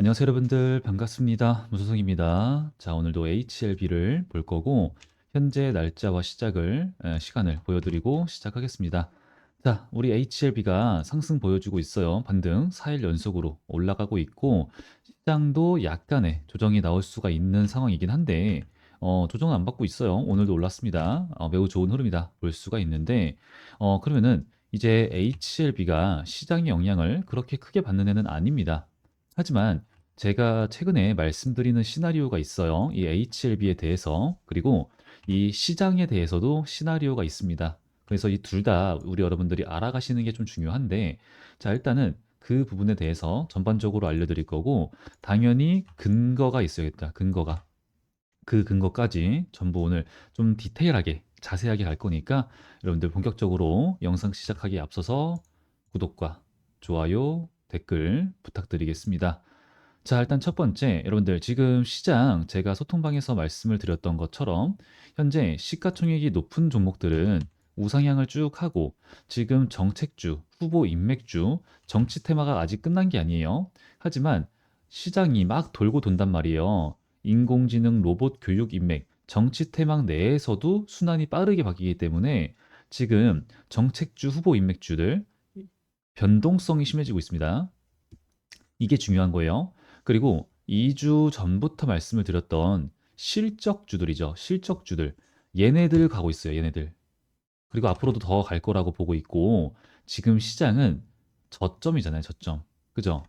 안녕하세요 여러분들 반갑습니다. 무소성입니다. 자 오늘도 HLB를 볼 거고 현재 날짜와 시작을 에, 시간을 보여드리고 시작하겠습니다. 자 우리 HLB가 상승 보여주고 있어요. 반등 4일 연속으로 올라가고 있고 시장도 약간의 조정이 나올 수가 있는 상황이긴 한데 어, 조정은 안 받고 있어요. 오늘도 올랐습니다. 어, 매우 좋은 흐름이다 볼 수가 있는데 어, 그러면은 이제 HLB가 시장의 영향을 그렇게 크게 받는 애는 아닙니다. 하지만 제가 최근에 말씀드리는 시나리오가 있어요. 이 HLB에 대해서. 그리고 이 시장에 대해서도 시나리오가 있습니다. 그래서 이 둘 다 우리 여러분들이 알아가시는 게 좀 중요한데, 자, 일단은 그 부분에 대해서 전반적으로 알려드릴 거고, 당연히 근거가 있어야겠다. 근거가. 그 근거까지 전부 오늘 좀 디테일하게, 자세하게 갈 거니까 여러분들 본격적으로 영상 시작하기에 앞서서 구독과 좋아요, 댓글 부탁드리겠습니다. 자, 일단 첫 번째, 여러분들 지금 시장 제가 소통방에서 말씀을 드렸던 것처럼 현재 시가총액이 높은 종목들은 우상향을 쭉 하고 지금 정책주, 후보 인맥주, 정치 테마가 아직 끝난 게 아니에요. 하지만 시장이 막 돌고 돈단 말이에요. 인공지능, 로봇, 교육, 인맥, 정치 테마 내에서도 순환이 빠르게 바뀌기 때문에 지금 정책주, 후보 인맥주들 변동성이 심해지고 있습니다. 이게 중요한 거예요. 그리고 2주 전부터 말씀을 드렸던 실적주들이죠. 실적주들. 얘네들 가고 있어요. 얘네들. 그리고 앞으로도 더 갈 거라고 보고 있고 지금 시장은 저점이잖아요. 저점. 그죠?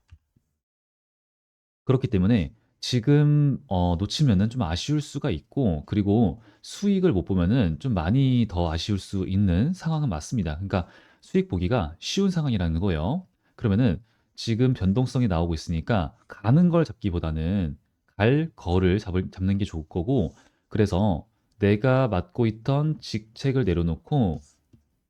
그렇기 때문에 지금 어, 놓치면은 좀 아쉬울 수가 있고 그리고 수익을 못 보면은 좀 많이 더 아쉬울 수 있는 상황은 맞습니다. 그러니까 수익 보기가 쉬운 상황이라는 거예요. 그러면은 지금 변동성이 나오고 있으니까 가는 걸 잡기보다는 갈 거를 잡을, 잡는 게 좋을 거고 그래서 내가 맡고 있던 직책을 내려놓고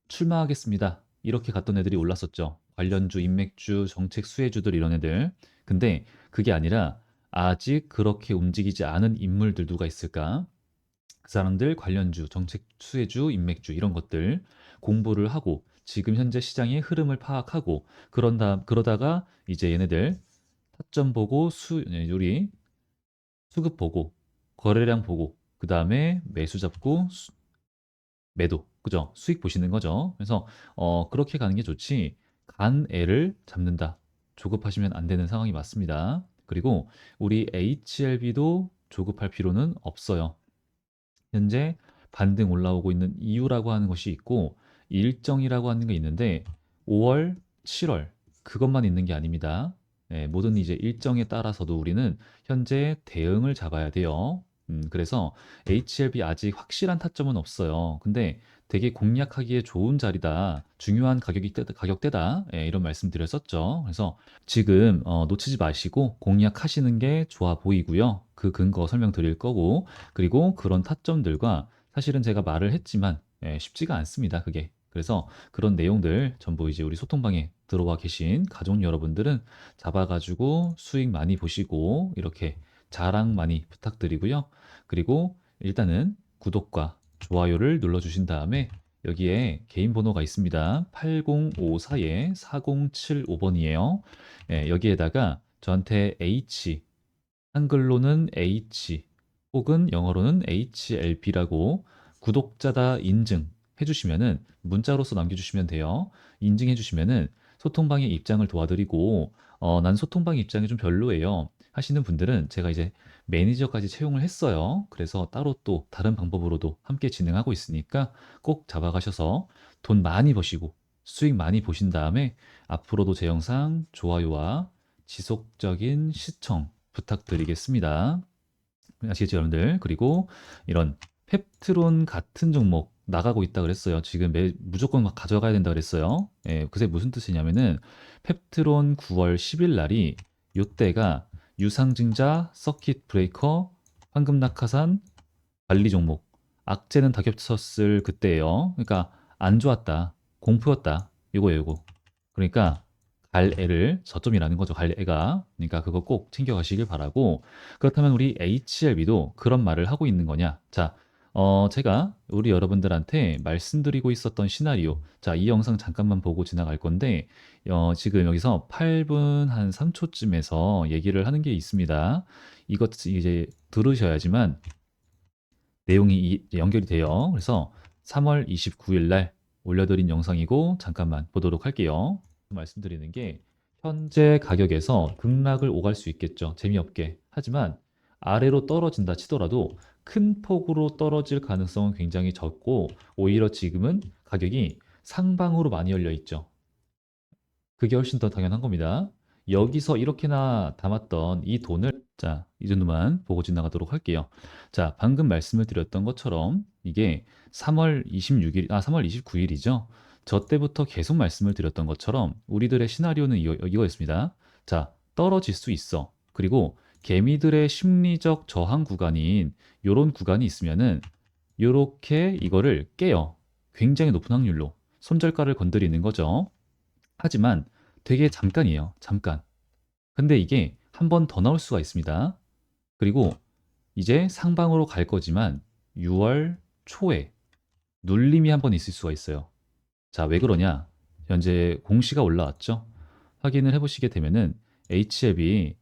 출마하겠습니다. 이렇게 갔던 애들이 올랐었죠. 관련주, 인맥주, 정책 수혜주들 이런 애들. 근데 그게 아니라 아직 그렇게 움직이지 않은 인물들 누가 있을까? 그 사람들 관련주, 정책 수혜주, 인맥주 이런 것들 공부를 하고 지금 현재 시장의 흐름을 파악하고 그런 다 그러다가 이제 얘네들 타점 보고 수 네, 우리 수급 보고 거래량 보고 그 다음에 매수 잡고 수- 매도 그죠? 수익 보시는 거죠. 그래서 어, 그렇게 가는 게 좋지 간 애를 잡는다. 조급하시면 안 되는 상황이 맞습니다. 그리고 우리 HLB도 조급할 필요는 없어요. 현재 반등 올라오고 있는 이유라고 하는 것이 있고 일정이라고 하는 게 있는데 5월, 7월 그것만 있는 게 아닙니다. 예, 모든 이제 일정에 따라서도 우리는 현재 대응을 잡아야 돼요. 음, 그래서 HLB 아직 확실한 타점은 없어요. 근데 되게 공략하기에 좋은 자리다. 중요한 가격이 때, 가격대다. 예, 이런 말씀 드렸었죠. 그래서 지금 어, 놓치지 마시고 공략하시는 게 좋아 보이고요. 그 근거 설명드릴 거고 그리고 그런 타점들과 사실은 제가 말을 했지만 예, 쉽지가 않습니다. 그게. 그래서 그런 내용들 전부 이제 우리 소통방에 들어와 계신 가족 여러분들은 잡아가지고 수익 많이 보시고 이렇게 자랑 많이 부탁드리고요. 그리고 일단은 구독과 좋아요를 눌러주신 다음에 여기에 개인 번호가 있습니다. 8054에 4075번이에요. 예, 여기에다가 저한테 H, 한글로는 H, 혹은 영어로는 HLB라고 구독자다 인증 해주시면은 문자로서 남겨주시면 돼요. 인증해주시면은 소통방의 입장을 도와드리고 어, 난 소통방 입장이 좀 별로예요. 하시는 분들은 제가 이제 매니저까지 채용을 했어요. 그래서 따로 또 다른 방법으로도 함께 진행하고 있으니까 꼭 잡아가셔서 돈 많이 버시고 수익 많이 보신 다음에 앞으로도 제 영상 좋아요와 지속적인 시청 부탁드리겠습니다. 아시겠죠, 여러분들? 그리고 이런 펩트론 같은 종목 나가고 있다 그랬어요. 지금 매, 무조건 막 가져가야 된다 그랬어요. 예, 그게 무슨 뜻이냐면은 펩트론 9월 10일 날이 요때가 유상증자, 서킷 브레이커, 황금 낙하산, 관리 종목, 악재는 다 겹쳤을 그때예요. 그러니까 안 좋았다, 공포였다, 요거예요, 요거. 그러니까 갈 애를 저점이라는 거죠, 갈 애가. 그러니까 그거 꼭 챙겨가시길 바라고. 그렇다면 우리 HLB도 그런 말을 하고 있는 거냐? 자, 어, 제가 우리 여러분들한테 말씀드리고 있었던 시나리오. 자, 이 영상 잠깐만 보고 지나갈 건데, 어, 지금 여기서 8분 한 3초쯤에서 얘기를 하는 게 있습니다. 이것 이제 들으셔야지만 내용이 이- 연결이 돼요. 그래서 3월 29일 날 올려드린 영상이고, 잠깐만 보도록 할게요. 말씀드리는 게, 현재 가격에서 급락을 오갈 수 있겠죠. 재미없게. 하지만 아래로 떨어진다 치더라도 큰 폭으로 떨어질 가능성은 굉장히 적고 오히려 지금은 가격이 상방으로 많이 열려 있죠. 그게 훨씬 더 당연한 겁니다. 여기서 이렇게나 담았던 이 돈을 자, 이 정도만 보고 지나가도록 할게요. 자, 방금 말씀을 드렸던 것처럼 이게 3월 26일, 아, 3월 29일이죠. 저 때부터 계속 말씀을 드렸던 것처럼 우리들의 시나리오는 이거, 이거였습니다. 자, 떨어질 수 있어. 그리고 개미들의 심리적 저항 구간인 요런 구간이 있으면은 요렇게 이거를 깨요. 굉장히 높은 확률로 손절가를 건드리는 거죠. 하지만 되게 잠깐이에요. 잠깐. 근데 이게 한 번 더 나올 수가 있습니다. 그리고 이제 상방으로 갈 거지만 6월 초에 눌림이 한 번 있을 수가 있어요. 자, 왜 그러냐? 현재 공시가 올라왔죠. 확인을 해보시게 되면은 HLB 이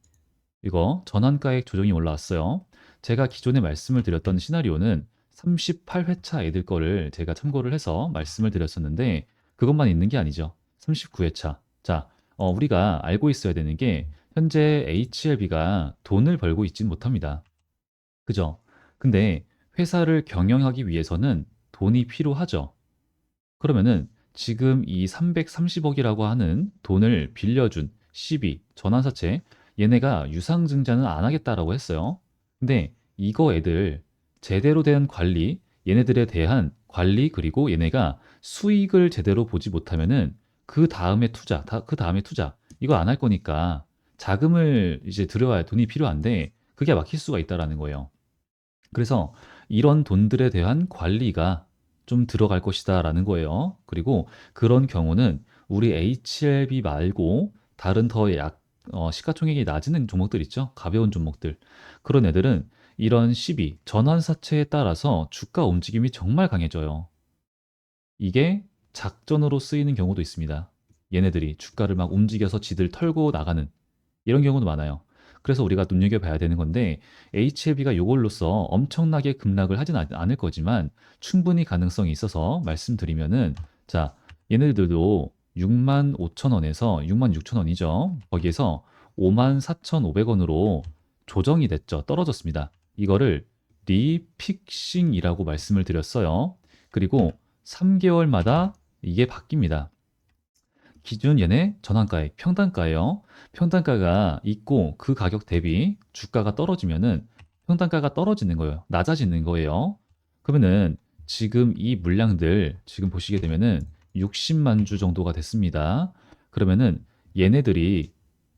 거 전환가액 조정이 올라왔어요. 제가 기존에 말씀을 드렸던 시나리오는 38회차 애들 거를 제가 참고를 해서 말씀을 드렸었는데 그것만 있는 게 아니죠. 39회차. 자, 어, 우리가 알고 있어야 되는 게 현재 HLB가 돈을 벌고 있진 못합니다. 그죠? 근데 회사를 경영하기 위해서는 돈이 필요하죠. 그러면은 지금 이 330억이라고 하는 돈을 빌려준 CB, 전환사채, 얘네가 유상증자는 안 하겠다라고 했어요. 근데 이거 애들 제대로 된 관리, 얘네들에 대한 관리 그리고 얘네가 수익을 제대로 보지 못하면은 그 다음에 투자, 다, 그 다음에 투자 이거 안 할 거니까 자금을 이제 들여와야 돈이 필요한데 그게 막힐 수가 있다라는 거예요. 그래서 이런 돈들에 대한 관리가 좀 들어갈 것이다라는 거예요. 그리고 그런 경우는 우리 HLB 말고 다른 더 약, 어, 시가총액이 낮은 종목들 있죠? 가벼운 종목들. 그런 애들은 이런 시비, 전환사채에 따라서 주가 움직임이 정말 강해져요. 이게 작전으로 쓰이는 경우도 있습니다. 얘네들이 주가를 막 움직여서 지들 털고 나가는 이런 경우도 많아요. 그래서 우리가 눈여겨봐야 되는 건데 HLB가 요걸로써 엄청나게 급락을 하진 않- 않을 거지만 충분히 가능성이 있어서 말씀드리면은 자 얘네들도 6만 5천 원에서 6만 6천 원이죠. 거기에서 5만 4,500원으로 조정이 됐죠. 떨어졌습니다. 이거를 리픽싱이라고 말씀을 드렸어요. 그리고 3개월마다 이게 바뀝니다. 기준 얘네 전환가액 평단가예요. 평단가가 있고 그 가격 대비 주가가 떨어지면은 평단가가 떨어지는 거예요. 낮아지는 거예요. 그러면은 지금 이 물량들 지금 보시게 되면은 60만 주 정도가 됐습니다. 그러면은 얘네들이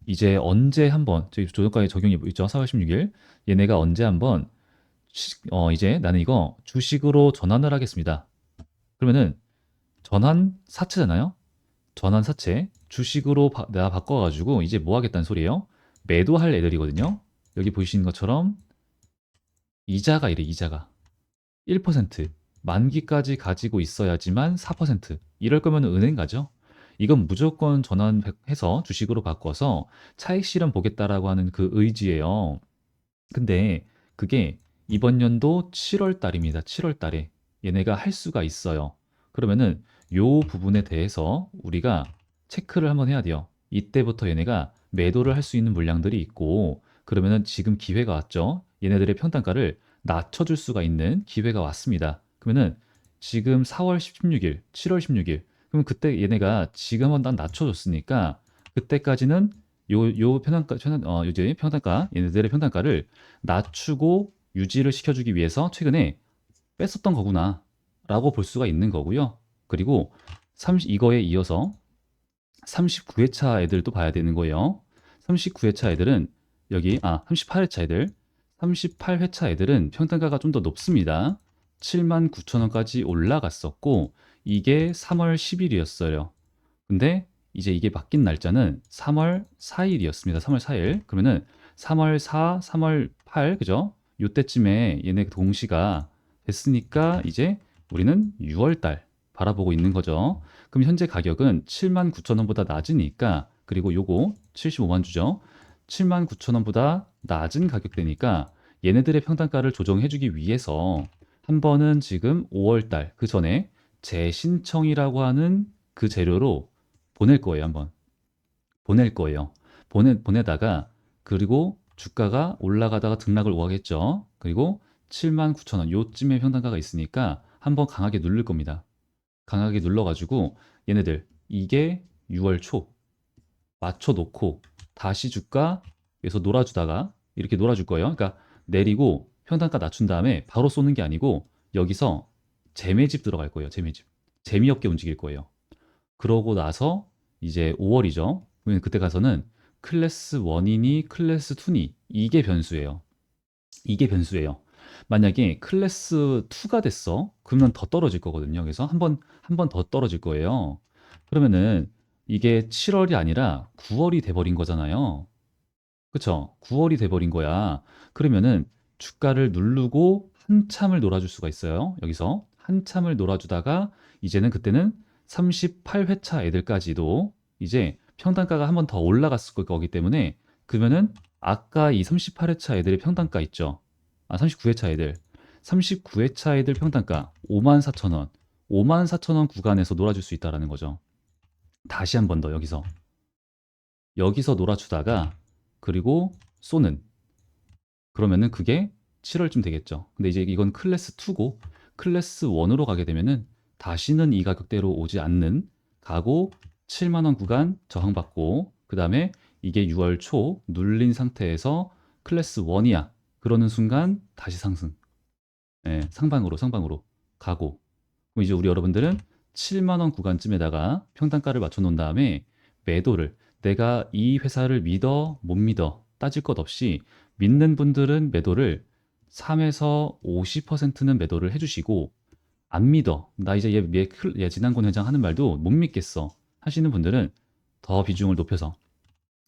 이제 언제 한번 저희 조정가에 적용이 있죠. 4월 16일 얘네가 언제 한번 시- 어 이제 나는 이거 주식으로 전환을 하겠습니다. 그러면은 전환 사채잖아요. 전환 사채 주식으로 바, 내가 바꿔가지고 이제 뭐 하겠다는 소리예요? 매도할 애들이거든요. 여기 보시는 것처럼 이자가 이래 이자가 1% 만기까지 가지고 있어야지만 4% 이럴 거면 은행 가죠. 이건 무조건 전환해서 주식으로 바꿔서 차익 실현 보겠다라고 하는 그 의지예요. 근데 그게 이번 연도 7월 달입니다. 7월 달에 얘네가 할 수가 있어요. 그러면은 요 부분에 대해서 우리가 체크를 한번 해야 돼요. 이때부터 얘네가 매도를 할 수 있는 물량들이 있고 그러면은 지금 기회가 왔죠. 얘네들의 평단가를 낮춰줄 수가 있는 기회가 왔습니다. 그러면은 지금 4월 16일, 7월 16일 그럼 그때 얘네가 지금 한번 딱 낮춰줬으니까 그때까지는 요, 요 평단가, 평단, 어, 요즘 평단가, 얘네들의 평단가를 낮추고 유지를 시켜주기 위해서 최근에 뺐었던 거구나 라고 볼 수가 있는 거고요. 그리고 30, 이거에 이어서 39회차 애들도 봐야 되는 거예요. 39회차 애들은 여기 아 38회차 애들 38회차 애들은 평단가가 좀 더 높습니다. 7만 9천 원까지 올라갔었고 이게 3월 10일이었어요. 근데 이제 이게 바뀐 날짜는 3월 4일이었습니다. 3월 4일. 그러면은 3월 4, 3월 8 그죠? 요때쯤에 얘네 동시가 됐으니까 이제 우리는 6월 달 바라보고 있는 거죠. 그럼 현재 가격은 79,000원보다 낮으니까 그리고 요거 75만 주죠. 79,000원보다 낮은 가격대니까 얘네들의 평단가를 조정해 주기 위해서 한 번은 지금 5월 달 그 전에 재신청이라고 하는 그 재료로 보낼 거예요, 한번. 보낼 거예요. 보내 보내다가 그리고 주가가 올라가다가 등락을 오가겠죠. 그리고 79,000원 요쯤에 평단가가 있으니까 한번 강하게 누를 겁니다. 강하게 눌러가지고 얘네들 이게 6월 초 맞춰 놓고 다시 주가에서 놀아주다가 이렇게 놀아줄 거예요. 그러니까 내리고 평단가 낮춘 다음에 바로 쏘는 게 아니고 여기서 재매집 들어갈 거예요. 재매집. 재미없게 움직일 거예요. 그러고 나서 이제 5월이죠. 그러면 그때 가서는 클래스 1이니 클래스 2니 이게 변수예요. 이게 변수예요. 만약에 클래스 2가 됐어. 그러면 더 떨어질 거거든요. 그래서 한 번 한 번 더 떨어질 거예요. 그러면은 이게 7월이 아니라 9월이 돼 버린 거잖아요. 그쵸? 9월이 돼 버린 거야. 그러면은 주가를 누르고 한참을 놀아줄 수가 있어요. 여기서 한참을 놀아주다가 이제는 그때는 38회차 애들까지도 이제 평단가가 한 번 더 올라갔을 거기 때문에 그러면은 아까 이 38회차 애들의 평단가 있죠. 아 39회차 애들. 39회차 애들 평단가 54,000원. 54,000원 구간에서 놀아줄 수 있다라는 거죠. 다시 한 번 더 여기서. 여기서 놀아주다가 그리고 쏘는. 그러면은 그게 7월쯤 되겠죠. 근데 이제 이건 클래스 2고 클래스 1으로 가게 되면은 다시는 이 가격대로 오지 않는 가고 7만 원 구간 저항받고 그 다음에 이게 6월 초 눌린 상태에서 클래스 1이야. 그러는 순간 다시 상승. 예, 상방으로 상방으로 가고. 그럼 이제 우리 여러분들은 7만 원 구간쯤에다가 평단가를 맞춰 놓은 다음에 매도를 내가 이 회사를 믿어 못 믿어 따질 것 없이 믿는 분들은 매도를 3에서 50%는 매도를 해주시고 안 믿어 나 이제 얘, 얘, 클- 얘 지난권 회장 하는 말도 못 믿겠어 하시는 분들은 더 비중을 높여서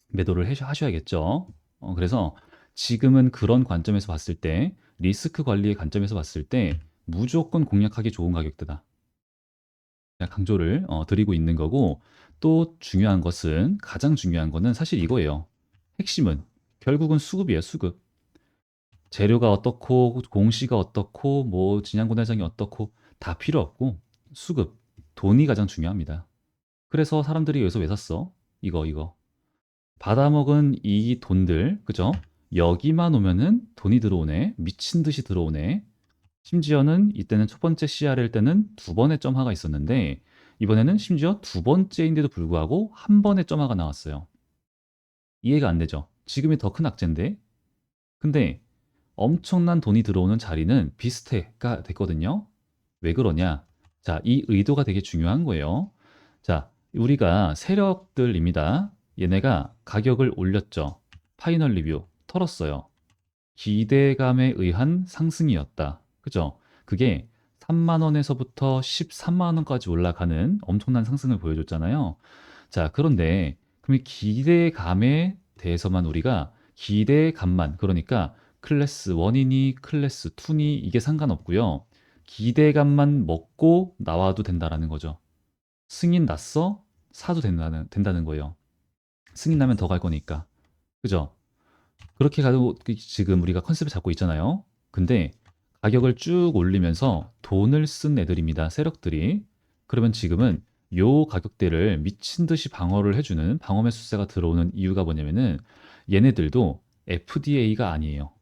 매도를 해- 하셔야겠죠. 어, 그래서 지금은 그런 관점에서 봤을 때 리스크 관리의 관점에서 봤을 때 무조건 공략하기 좋은 가격대다. 강조를 어, 드리고 있는 거고 또 중요한 것은 가장 중요한 거는 사실 이거예요. 핵심은 결국은 수급이에요, 수급. 재료가 어떻고 공시가 어떻고 뭐 진양군 회장이 어떻고 다 필요 없고 수급, 돈이 가장 중요합니다. 그래서 사람들이 여기서 왜 샀어? 이거 이거. 받아먹은 이 돈들, 그죠? 여기만 오면은 돈이 들어오네. 미친 듯이 들어오네. 심지어는 이때는 첫 번째 CR일 때는 두 번의 점화가 있었는데 이번에는 심지어 두 번째인데도 불구하고 한 번의 점화가 나왔어요. 이해가 안 되죠? 지금이 더 큰 악재인데. 근데 엄청난 돈이 들어오는 자리는 비슷해가 됐거든요. 왜 그러냐? 자, 이 의도가 되게 중요한 거예요. 자, 우리가 세력들입니다. 얘네가 가격을 올렸죠. 파이널 리뷰 털었어요. 기대감에 의한 상승이었다. 그죠? 그게 3만 원에서부터 13만 원까지 올라가는 엄청난 상승을 보여줬잖아요. 자, 그런데 그럼 이 기대감에 대해서만 우리가 기대 감만 그러니까 클래스 1이니 클래스 2니 이게 상관없고요. 기대감만 먹고 나와도 된다라는 거죠. 승인 났어? 사도 된다는, 된다는 거예요. 승인 나면 더 갈 거니까. 그죠? 그렇게 가도 지금 우리가 컨셉을 잡고 있잖아요. 근데 가격을 쭉 올리면서 돈을 쓴 애들입니다. 세력들이. 그러면 지금은 요 가격대를 미친 듯이 방어를 해주는 방어 매수세가 들어오는 이유가 뭐냐면은 얘네들도 FDA가 아니에요.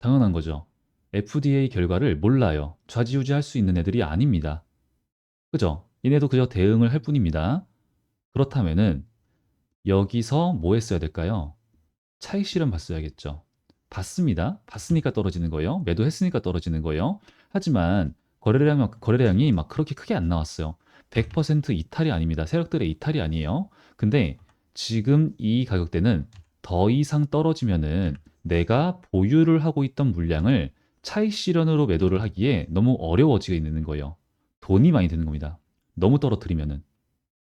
당연한 거죠. FDA 결과를 몰라요. 좌지우지할 수 있는 애들이 아닙니다. 그죠? 얘네도 그저 대응을 할 뿐입니다. 그렇다면은 여기서 뭐 했어야 될까요? 차익 실험 봤어야겠죠. 봤습니다. 봤으니까 떨어지는 거예요. 매도했으니까 떨어지는 거예요. 하지만 거래량, 거래량이 막 그렇게 크게 안 나왔어요. 100% 이탈이 아닙니다. 세력들의 이탈이 아니에요. 근데 지금 이 가격대는 더 이상 떨어지면은 내가 보유를 하고 있던 물량을 차익 실현으로 매도를 하기에 너무 어려워지게 있는 거예요. 돈이 많이 드는 겁니다. 너무 떨어뜨리면은.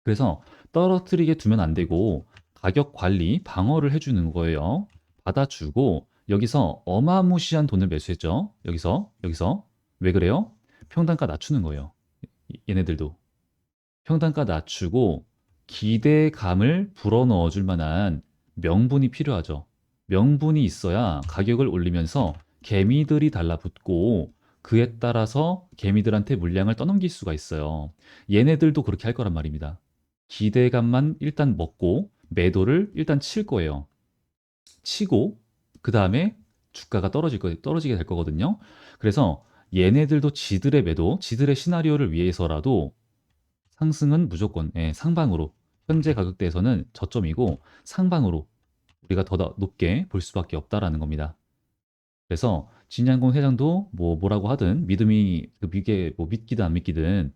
그래서 떨어뜨리게 두면 안 되고 가격 관리, 방어를 해주는 거예요. 받아주고 여기서 어마무시한 돈을 매수했죠. 여기서 여기서 왜 그래요? 평단가 낮추는 거예요. 얘네들도. 평단가 낮추고 기대감을 불어넣어 줄 만한 명분이 필요하죠. 명분이 있어야 가격을 올리면서 개미들이 달라붙고 그에 따라서 개미들한테 물량을 떠넘길 수가 있어요. 얘네들도 그렇게 할 거란 말입니다. 기대감만 일단 먹고 매도를 일단 칠 거예요. 치고 그 다음에 주가가 떨어질 거 떨어지게 될 거거든요. 그래서 얘네들도 지들의 매도, 지들의 시나리오를 위해서라도 상승은 무조건 예, 상방으로 현재 가격대에서는 저점이고 상방으로 우리가 더 높게 볼 수밖에 없다라는 겁니다. 그래서 진양공 회장도 뭐 뭐라고 하든 믿음이 그 이게 뭐 믿기든 안 믿기든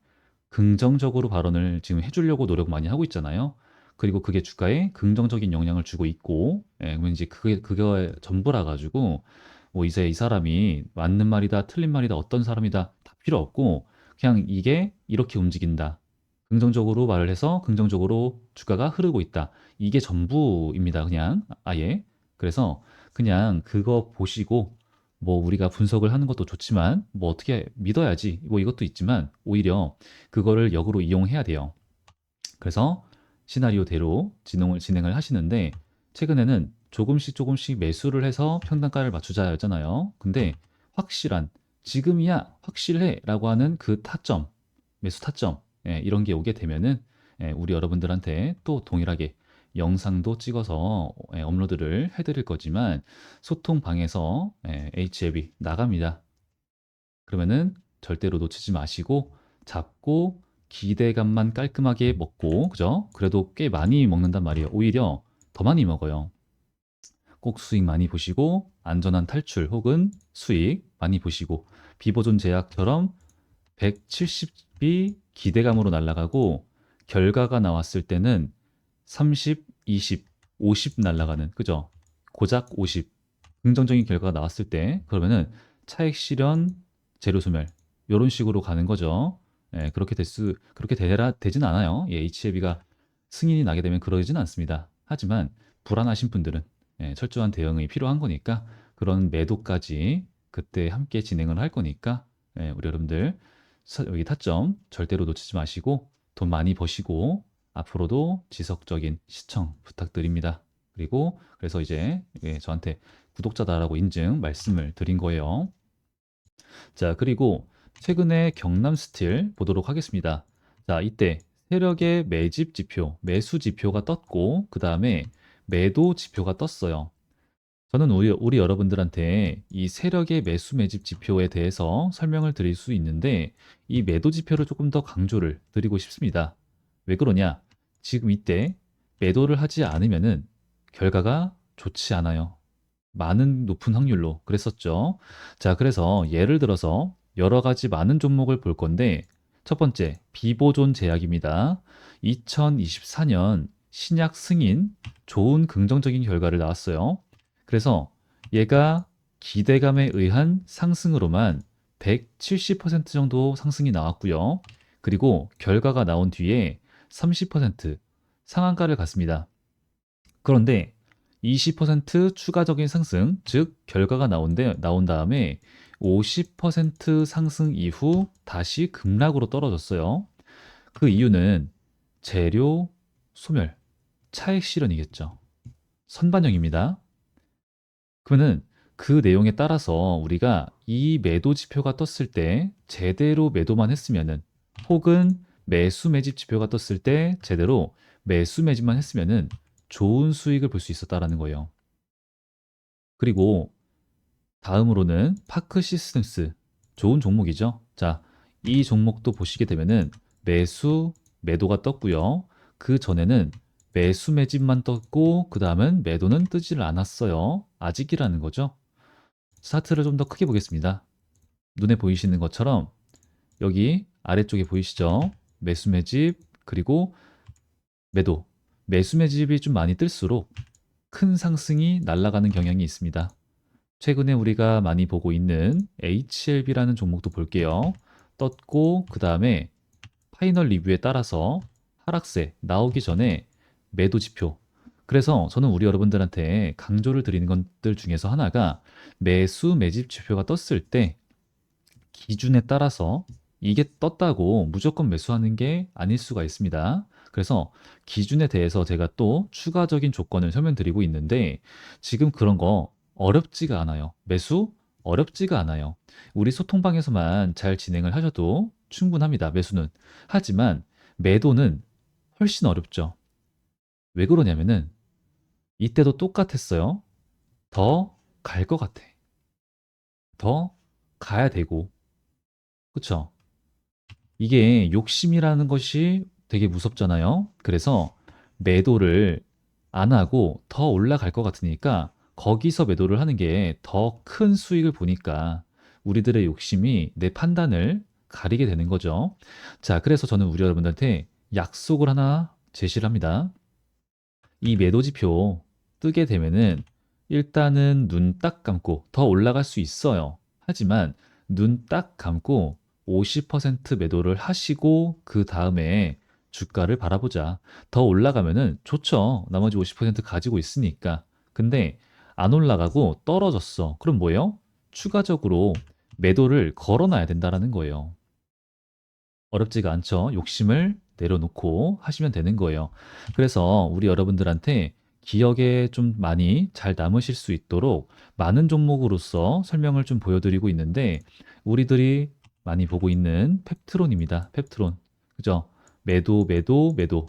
긍정적으로 발언을 지금 해주려고 노력 많이 하고 있잖아요. 그리고 그게 주가에 긍정적인 영향을 주고 있고, 예, 이제 그게 그거의 전부라 가지고 뭐 이제 이 사람이 맞는 말이다, 틀린 말이다, 어떤 사람이다 다 필요 없고 그냥 이게 이렇게 움직인다. 긍정적으로 말을 해서 긍정적으로 주가가 흐르고 있다. 이게 전부입니다. 그냥 아예. 그래서 그냥 그거 보시고 뭐 우리가 분석을 하는 것도 좋지만 뭐 어떻게 믿어야지 뭐 이것도 있지만 오히려 그거를 역으로 이용해야 돼요. 그래서 시나리오대로 진행을 진행을 하시는데 최근에는 조금씩 조금씩 매수를 해서 평단가를 맞추자였잖아요. 근데 확실한 지금이야 확실해라고 하는 그 타점 매수 타점 예, 이런 게 오게 되면은 예, 우리 여러분들한테 또 동일하게 영상도 찍어서 예, 업로드를 해드릴 거지만 소통방에서 예, HLB 나갑니다. 그러면은 절대로 놓치지 마시고 잡고 기대감만 깔끔하게 먹고 그죠? 그래도 꽤 많이 먹는단 말이에요. 오히려 더 많이 먹어요. 꼭 수익 많이 보시고 안전한 탈출 혹은 수익 많이 보시고 비보존 제약처럼 170이 기대감으로 날아가고 결과가 나왔을 때는 30, 20, 50 날아가는 그죠? 고작 50 긍정적인 결과가 나왔을 때 그러면은 차익 실현 재료 소멸 이런 식으로 가는 거죠. 예, 그렇게 될수 그렇게 되라 되진 않아요. 예, HLB가 승인이 나게 되면 그러진 않습니다. 하지만 불안하신 분들은 예, 철저한 대응이 필요한 거니까 그런 매도까지 그때 함께 진행을 할 거니까 예, 우리 여러분들 여기 타점 절대로 놓치지 마시고 돈 많이 버시고 앞으로도 지속적인 시청 부탁드립니다. 그리고 그래서 이제 예, 저한테 구독자다라고 인증 말씀을 드린 거예요. 자, 그리고 최근에 경남 스틸 보도록 하겠습니다. 자, 이때 세력의 매집 지표, 매수 지표가 떴고 그 다음에 매도 지표가 떴어요. 저는 우리, 여러분들한테 이 세력의 매수 매집 지표에 대해서 설명을 드릴 수 있는데 이 매도 지표를 조금 더 강조를 드리고 싶습니다. 왜 그러냐? 지금 이때 매도를 하지 않으면은 결과가 좋지 않아요. 많은 높은 확률로 그랬었죠. 자, 그래서 예를 들어서 여러 가지 많은 종목을 볼 건데 첫 번째 비보존 제약입니다. 2024년 신약 승인 좋은 긍정적인 결과를 나왔어요. 그래서 얘가 기대감에 의한 상승으로만 170% 정도 상승이 나왔고요. 그리고 결과가 나온 뒤에 30% 상한가를 갔습니다. 그런데 20% 추가적인 상승, 즉 결과가 나온데, 나온 다음에 50% 상승 이후 다시 급락으로 떨어졌어요. 그 이유는 재료 소멸, 차익 실현이겠죠. 선반영입니다. 그러면 그 내용에 따라서 우리가 이 매도 지표가 떴을 때 제대로 매도만 했으면은 혹은 매수 매집 지표가 떴을 때 제대로 매수 매집만 했으면은 좋은 수익을 볼 수 있었다라는 거예요. 그리고 다음으로는 파크 시스템스 좋은 종목이죠. 자, 이 종목도 보시게 되면은 매수 매도가 떴고요. 그 전에는 매수 매집만 떴고 그 다음은 매도는 뜨지를 않았어요. 아직이라는 거죠. 차트를 좀 더 크게 보겠습니다. 눈에 보이시는 것처럼 여기 아래쪽에 보이시죠? 매수 매집 그리고 매도 매수 매집이 좀 많이 뜰수록 큰 상승이 날아가는 경향이 있습니다. 최근에 우리가 많이 보고 있는 HLB라는 종목도 볼게요. 떴고 그 다음에 파이널 리뷰에 따라서 하락세 나오기 전에 매도 지표 그래서 저는 우리 여러분들한테 강조를 드리는 것들 중에서 하나가 매수 매집 지표가 떴을 때 기준에 따라서 이게 떴다고 무조건 매수하는 게 아닐 수가 있습니다. 그래서 기준에 대해서 제가 또 추가적인 조건을 설명드리고 있는데 지금 그런 거 어렵지가 않아요. 매수 어렵지가 않아요. 우리 소통방에서만 잘 진행을 하셔도 충분합니다. 매수는. 하지만 매도는 훨씬 어렵죠. 왜 그러냐면은 이때도 똑같았어요. 더 갈 것 같아. 더 가야 되고. 그쵸? 이게 욕심이라는 것이 되게 무섭잖아요. 그래서 매도를 안 하고 더 올라갈 것 같으니까 거기서 매도를 하는 게 더 큰 수익을 보니까 우리들의 욕심이 내 판단을 가리게 되는 거죠. 자, 그래서 저는 우리 여러분들한테 약속을 하나 제시를 합니다. 이 매도 지표 뜨게 되면은 일단은 눈 딱 감고 더 올라갈 수 있어요. 하지만 눈 딱 감고 50% 매도를 하시고 그 다음에 주가를 바라보자. 더 올라가면은 좋죠. 나머지 50% 가지고 있으니까. 근데 안 올라가고 떨어졌어. 그럼 뭐예요? 추가적으로 매도를 걸어놔야 된다라는 거예요. 어렵지가 않죠. 욕심을 내려놓고 하시면 되는 거예요. 그래서 우리 여러분들한테 기억에 좀 많이 잘 남으실 수 있도록 많은 종목으로서 설명을 좀 보여드리고 있는데 우리들이 많이 보고 있는 펩트론입니다. 펩트론. 그죠? 매도, 매도, 매도.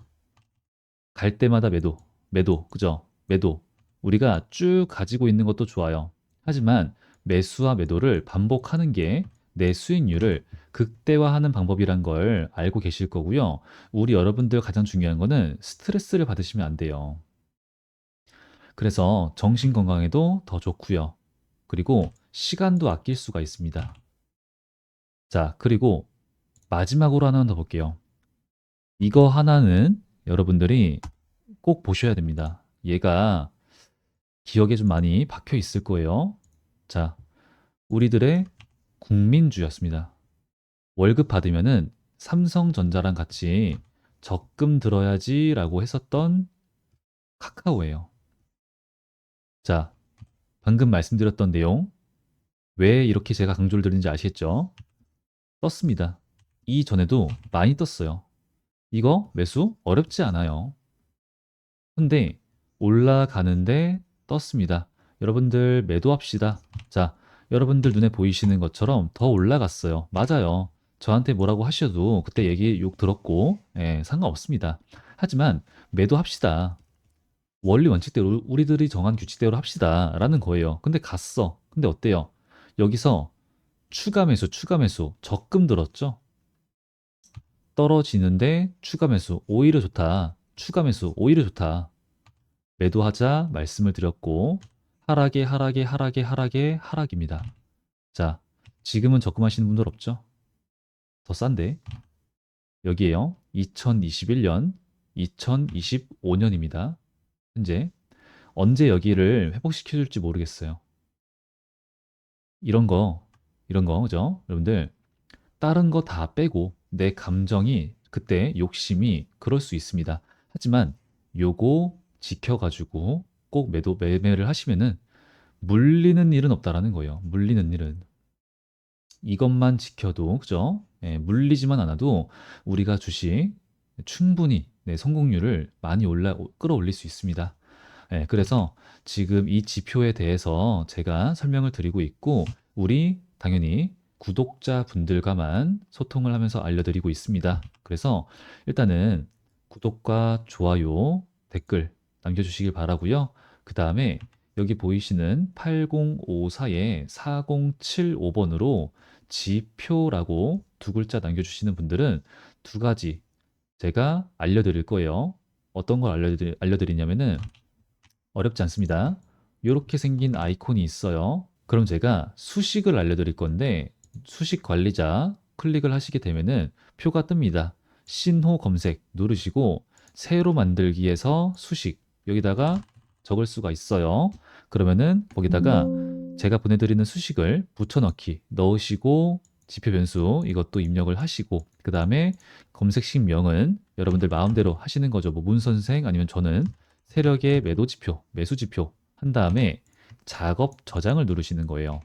갈 때마다 매도, 매도. 그죠? 매도. 우리가 쭉 가지고 있는 것도 좋아요. 하지만 매수와 매도를 반복하는 게 내 수익률을 극대화하는 방법이란 걸 알고 계실 거고요. 우리 여러분들 가장 중요한 거는 스트레스를 받으시면 안 돼요. 그래서 정신 건강에도 더 좋고요. 그리고 시간도 아낄 수가 있습니다. 자, 그리고 마지막으로 하나 더 볼게요. 이거 하나는 여러분들이 꼭 보셔야 됩니다. 얘가 기억에 좀 많이 박혀 있을 거예요. 자, 우리들의 국민주였습니다. 월급 받으면은 삼성전자랑 같이 적금 들어야지 라고 했었던 카카오예요. 자, 방금 말씀드렸던 내용 왜 이렇게 제가 강조를 드리는지 아시겠죠? 떴습니다. 이전에도 많이 떴어요. 이거 매수 어렵지 않아요. 근데 올라가는데 떴습니다. 여러분들 매도합시다. 자, 여러분들 눈에 보이시는 것처럼 더 올라갔어요. 맞아요. 저한테 뭐라고 하셔도 그때 얘기 욕 들었고 예, 상관없습니다. 하지만 매도합시다. 원리 원칙대로 우리들이 정한 규칙대로 합시다. 라는 거예요. 근데 갔어. 근데 어때요? 여기서 추가 매수, 추가 매수, 적금 들었죠? 떨어지는데 추가 매수, 오히려 좋다. 추가 매수, 오히려 좋다. 매도하자 말씀을 드렸고, 하락에, 하락에, 하락에, 하락에, 하락입니다. 자, 지금은 적금하시는 분들 없죠? 더 싼데? 여기에요. 2021년, 2025년입니다. 현재. 언제 여기를 회복시켜 줄지 모르겠어요. 이런 거, 이런 거, 그죠? 여러분들, 다른 거 다 빼고 내 감정이 그때 욕심이 그럴 수 있습니다. 하지만 요거 지켜가지고 꼭 매도 매매를 하시면은 물리는 일은 없다라는 거예요. 물리는 일은 이것만 지켜도 그죠? 예, 물리지만 않아도 우리가 주식 충분히 네, 성공률을 많이 올라 끌어올릴 수 있습니다. 예, 그래서 지금 이 지표에 대해서 제가 설명을 드리고 있고 우리 당연히 구독자 분들과만 소통을 하면서 알려드리고 있습니다. 그래서 일단은 구독과 좋아요, 댓글 남겨주시길 바라고요. 그 다음에 여기 보이시는 8054에 4075번으로 지표라고 두 글자 남겨주시는 분들은 두 가지 제가 알려드릴 거예요. 어떤 걸 알려드리, 알려드리냐면은 어렵지 않습니다. 이렇게 생긴 아이콘이 있어요. 그럼 제가 수식을 알려드릴 건데 수식 관리자 클릭을 하시게 되면은 표가 뜹니다. 신호 검색 누르시고 새로 만들기에서 수식 여기다가 적을 수가 있어요. 그러면은 거기다가 제가 보내드리는 수식을 붙여넣기 넣으시고 지표 변수 이것도 입력을 하시고 그 다음에 검색식 명은 여러분들 마음대로 하시는 거죠. 뭐 문선생 아니면 저는 세력의 매도 지표, 매수 지표 한 다음에 작업 저장을 누르시는 거예요.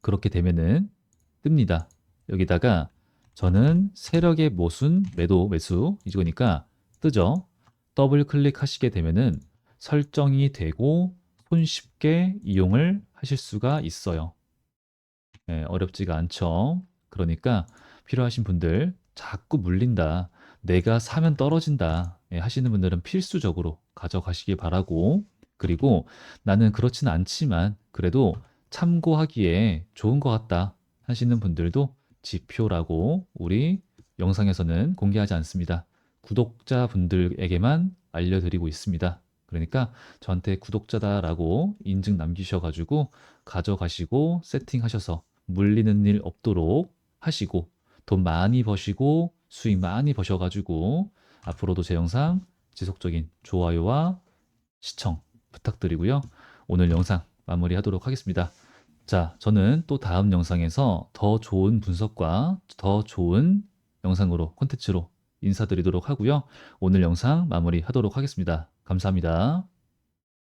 그렇게 되면은 뜹니다. 여기다가 저는 세력의 모순, 매도, 매수 이거니까 뜨죠. 더블 클릭하시게 되면은 설정이 되고 손쉽게 이용을 하실 수가 있어요. 예, 어렵지가 않죠. 그러니까 필요하신 분들 자꾸 물린다. 내가 사면 떨어진다. 예, 하시는 분들은 필수적으로 가져가시기 바라고. 그리고 나는 그렇진 않지만 그래도 참고하기에 좋은 것 같다 하시는 분들도 지표라고 우리 영상에서는 공개하지 않습니다. 구독자분들에게만 알려드리고 있습니다. 그러니까 저한테 구독자다라고 인증 남기셔가지고 가져가시고 세팅하셔서 물리는 일 없도록 하시고 돈 많이 버시고 수익 많이 버셔가지고 앞으로도 제 영상 지속적인 좋아요와 시청 부탁드리고요. 오늘 영상 마무리하도록 하겠습니다. 자, 저는 또 다음 영상에서 더 좋은 분석과 더 좋은 영상으로 콘텐츠로 인사드리도록 하고요. 오늘 영상 마무리하도록 하겠습니다. 감사합니다.